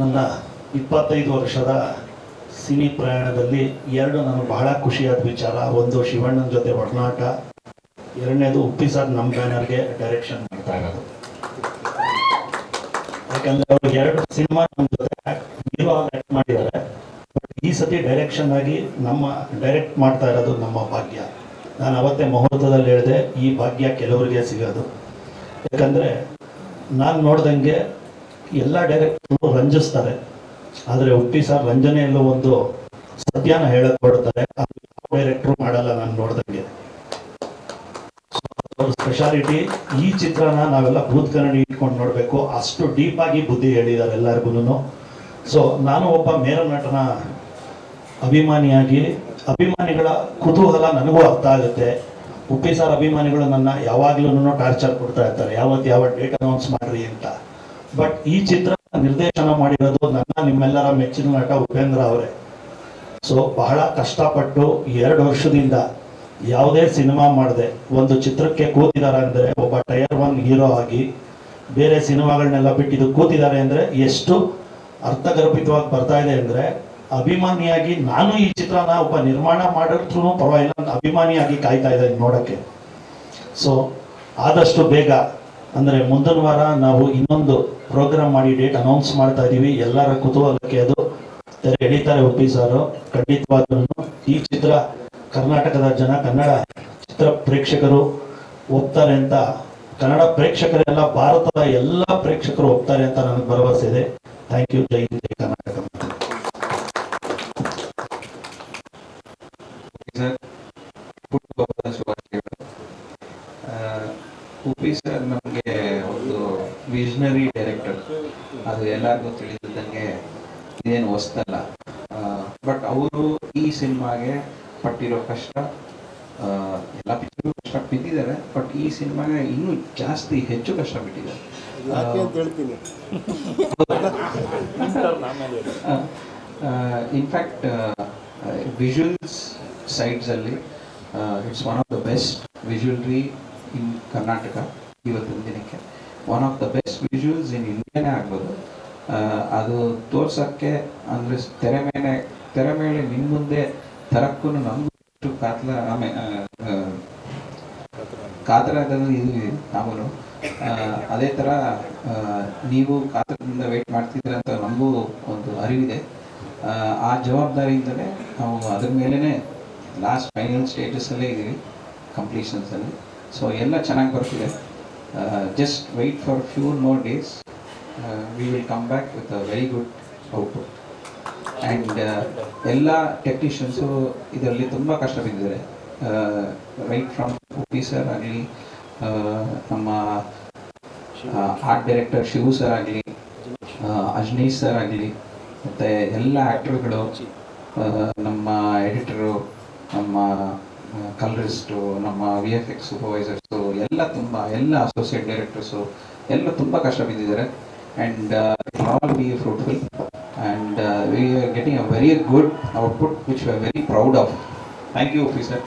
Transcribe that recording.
ನನ್ನ ಇಪ್ಪತ್ತೈದು ವರ್ಷದ ಸಿನಿ ಪ್ರಯಾಣದಲ್ಲಿ ಎರಡು ನನಗೆ ಬಹಳ ಖುಷಿಯಾದ ವಿಚಾರ. ಒಂದು ಶಿವಣ್ಣನ ಜೊತೆ ಒಡನಾಟ, ಎರಡನೇದು ಉಪ್ಪಿ ಸರ್ ನಮ್ಮ ಬ್ಯಾನರ್ಗೆ ಡೈರೆಕ್ಷನ್ ಮಾಡ್ತಾ ಇರೋದು. ಯಾಕಂದ್ರೆ ಅವ್ರು ಎರಡು ಸಿನಿಮಾ ನಮ್ಮ ಜೊತೆ ಆಕ್ಟ್ ಮಾಡಿದ್ದಾರೆ. ಈ ಸತಿ ಡೈರೆಕ್ಷನ್ ಆಗಿ ನಮ್ಮ ಡೈರೆಕ್ಟ್ ಮಾಡ್ತಾ ಇರೋದು ನಮ್ಮ ಭಾಗ್ಯ. ನಾನು ಅವತ್ತೇ ಮುಹೂರ್ತದಲ್ಲಿ ಹೇಳಿದೆ, ಈ ಭಾಗ್ಯ ಕೆಲವರಿಗೆ ಸಿಗೋದು. ಯಾಕಂದ್ರೆ ನಾನು ನೋಡ್ದಂಗೆ ಎಲ್ಲ ಡೈರೆಕ್ಟರ್ ರಂಜಿಸ್ತಾರೆ. ಆದರೆ ಉಪ್ಪಿ ಸರ್ ರಂಜನೆಯಲ್ಲೂ ಒಂದು ಸತ್ಯನ ಹೇಳಕ್ ಕೊಡ್ತಾರೆ ಡೈರೆಕ್ಟ್ರು ಮಾಡಲ್ಲ ನಾನು ನೋಡ್ದಂಗೆ. ಸ್ಪೆಷಾಲಿಟಿ ಈ ಚಿತ್ರನ ನಾವೆಲ್ಲ ಭೂತ್ಕರಣಿ ಇಟ್ಕೊಂಡು ನೋಡಬೇಕು. ಅಷ್ಟು ಡೀಪ್ ಆಗಿ ಬುದ್ಧಿ ಹೇಳಿದ್ದಾರೆ ಎಲ್ಲರಿಗೂ ಸೊ ನಾನು ಒಬ್ಬ ಮೇರ ನಟನ ಅಭಿಮಾನಿಯಾಗಿ, ಅಭಿಮಾನಿಗಳ ಕುತೂಹಲ ನನಗೂ ಅರ್ಥ ಆಗುತ್ತೆ. ಉಪ್ಪಿ ಸರ್ ಅಭಿಮಾನಿಗಳು ನನ್ನ ಯಾವಾಗ್ಲೂ ಟಾರ್ಚರ್ ಕೊಡ್ತಾ ಇರ್ತಾರೆ. ಯಾವತ್ತು ಯಾವ ಡೇಟ್ ಅನೌನ್ಸ್ ಮಾಡ್ರಿ ಅಂತ. ಬಟ್ ಈ ಚಿತ್ರ ನಿರ್ದೇಶನ ಮಾಡಿರೋದು ನನ್ನ, ನಿಮ್ಮೆಲ್ಲರ ಮೆಚ್ಚಿನ ನಟ ಉಪೇಂದ್ರ ಅವರೇ. ಸೊ ಬಹಳ ಕಷ್ಟಪಟ್ಟು ಎರಡು ವರ್ಷದಿಂದ ಯಾವುದೇ ಸಿನಿಮಾ ಮಾಡದೆ. ಒಂದು ಚಿತ್ರಕ್ಕೆ ಕೂತಿದ್ದಾರೆ ಅಂದ್ರೆ ಒಬ್ಬ ಟೈರ್ ಒನ್ ಹೀರೋ ಆಗಿ, ಬೇರೆ ಸಿನಿಮಾಗಳನ್ನೆಲ್ಲ ಬಿಟ್ಟಿದ್ದು ಕೂತಿದ್ದಾರೆ ಅಂದ್ರೆ ಎಷ್ಟು ಅರ್ಥಗರ್ಭಿತವಾಗಿ ಬರ್ತಾ ಇದೆ ಅಂದ್ರೆ ಅಭಿಮಾನಿಯಾಗಿ ನಾನು ಈ ಚಿತ್ರನ ಒಬ್ಬ ನಿರ್ಮಾಣ ಮಾಡಿದ್ರು ಪರವಾಗಿಲ್ಲ, ಅಭಿಮಾನಿಯಾಗಿ ಕಾಯ್ತಾ ಇದ್ದೇನೆ ನೋಡಕ್ಕೆ. ಸೊ ಆದಷ್ಟು ಬೇಗ ಅಂದ್ರೆ ಮುಂದಿನ ವಾರ ನಾವು ಇನ್ನೊಂದು ಪ್ರೋಗ್ರಾಮ್ ಮಾಡಿ ಡೇಟ್ ಅನೌನ್ಸ್ ಮಾಡ್ತಾ ಇದೀವಿ. ಎಲ್ಲರ ಕುತೂಹಲಕ್ಕೆ ಅದು ತೆರೆ ಎಳಿತಾರೆ ಒಪ್ಪಿ ಸಾರು ಖಂಡಿತವಾಗ್ಲೂ ಈ ಚಿತ್ರ ಕರ್ನಾಟಕದ ಜನ, ಕನ್ನಡ ಚಿತ್ರ ಪ್ರೇಕ್ಷಕರು ಒಪ್ತಾರೆ ಅಂತ. ಕನ್ನಡ ಪ್ರೇಕ್ಷಕರೆಲ್ಲ, ಭಾರತದ ಎಲ್ಲ ಪ್ರೇಕ್ಷಕರು ಒಪ್ತಾರೆ ಅಂತ ನನಗೆ ಭರವಸೆ ಇದೆ. ಥ್ಯಾಂಕ್ ಯು ಜೈ ಜೈ ಕರ್ನಾಟಕ ಸರ್ ಹುಟ್ಟುಹಬ್ಬದ ಶುಭಾಶಯಗಳು ಆ, ಉಪ್ಪಿ ಸರ್ ನಮಗೆ ಒಂದು ವಿಷನರಿ ಡೈರೆಕ್ಟರ್ ಅದು ಎಲ್ಲರಿಗೂ ತಿಳಿದಿದ್ದಂಗೆ ಇದೇನು ಹೊಸ್ತಲ್ಲ. ಬಟ್ ಅವರು ಈ ಸಿನಿಮಾಗೆ ಪಟ್ಟಿರೋ ಕಷ್ಟ ಎಲ್ಲ ಪಿಕ್ಚರ್ ಕಷ್ಟ ಬಿದ್ದಿದ್ದಾರೆ ಬಟ್ ಈ ಸಿನಿಮಾಗೆ ಇನ್ನೂ ಜಾಸ್ತಿ ಹೆಚ್ಚು ಕಷ್ಟ ಬಿಟ್ಟಿದ್ದಾರೆ. In fact visuals ಸೈಡ್ಸಲ್ಲಿ it's one of the best ವಿಜುವಲ್ರಿ in Karnataka ಇವತ್ತಿನ ದಿನಕ್ಕೆ. One of the best visuals in ಇಂಡಿಯಾನೇ ಆಗ್ಬೋದು. ಅದು ತೋರ್ಸೋಕ್ಕೆ ಅಂದರೆ ತೆರೆ ಮೇಲೆ ತೆರೆ ಮೇಲೆ ನಿಮ್ಮ ಮುಂದೆ ತರಕ್ಕೂ ನಮಗೂ ಅಷ್ಟು ಕಾತ್ಲ ಆಮೇಲೆ ಕಾತರದಲ್ಲಿ ಇದೀವಿ ನಾವು ಅದೇ ಥರ ನೀವು ಕಾತರದಿಂದ ವೆಯ್ಟ್ ಮಾಡ್ತಿದ್ದೀರ ಅಂತ ನಮಗೂ ಒಂದು ಅರಿವಿದೆ. ಆ ಜವಾಬ್ದಾರಿಯಿಂದಲೇ ನಾವು ಅದ್ರ ಮೇಲೇ ಲಾಸ್ಟ್ ಫೈನಲ್ ಸ್ಟೇಟಸಲ್ಲೇ ಇದ್ದೀವಿ ಕಂಪ್ಲೀಷನ್ಸಲ್ಲಿ ಸೊ ಎಲ್ಲ ಚೆನ್ನಾಗಿ ಬರ್ತಿದೆ. Just wait for few more days we will come back with a very good output and ಎಲ್ಲ ಟೆಕ್ನಿಷಿಯನ್ಸು ಇದರಲ್ಲಿ ತುಂಬ ಕಷ್ಟ ಬಿದ್ದಿದ್ದಾರೆ ರೈಟ್ ಫ್ರಮ್ ಸರ್ ಆಗಲಿ ನಮ್ಮ ಆರ್ಟ್ ಡೈರೆಕ್ಟರ್ ಶಿವು ಸರ್ ಆಗಲಿ ಅಜ್ನೀಶ್ ಸರ್ ಆಗಲಿ, ಮತ್ತು ಎಲ್ಲ ಆ್ಯಕ್ಟ್ರುಗಳು ನಮ್ಮ ಎಡಿಟರು ನಮ್ಮ ಕಲರಿಸ್ಟು, ನಮ್ಮ ವಿ ಎಫ್ ಎಕ್ಸ್ ಸೂಪರ್ವೈಸರ್ಸು ಎಲ್ಲ ತುಂಬ, ಎಲ್ಲ ಅಸೋಸಿಯೇಟ್ ಡೈರೆಕ್ಟರ್ಸು ಎಲ್ಲ ತುಂಬ ಕಷ್ಟ ಬಿದ್ದಿದ್ದಾರೆ. And all be fruitful and we are getting a very good output which we are very proud of thank you officer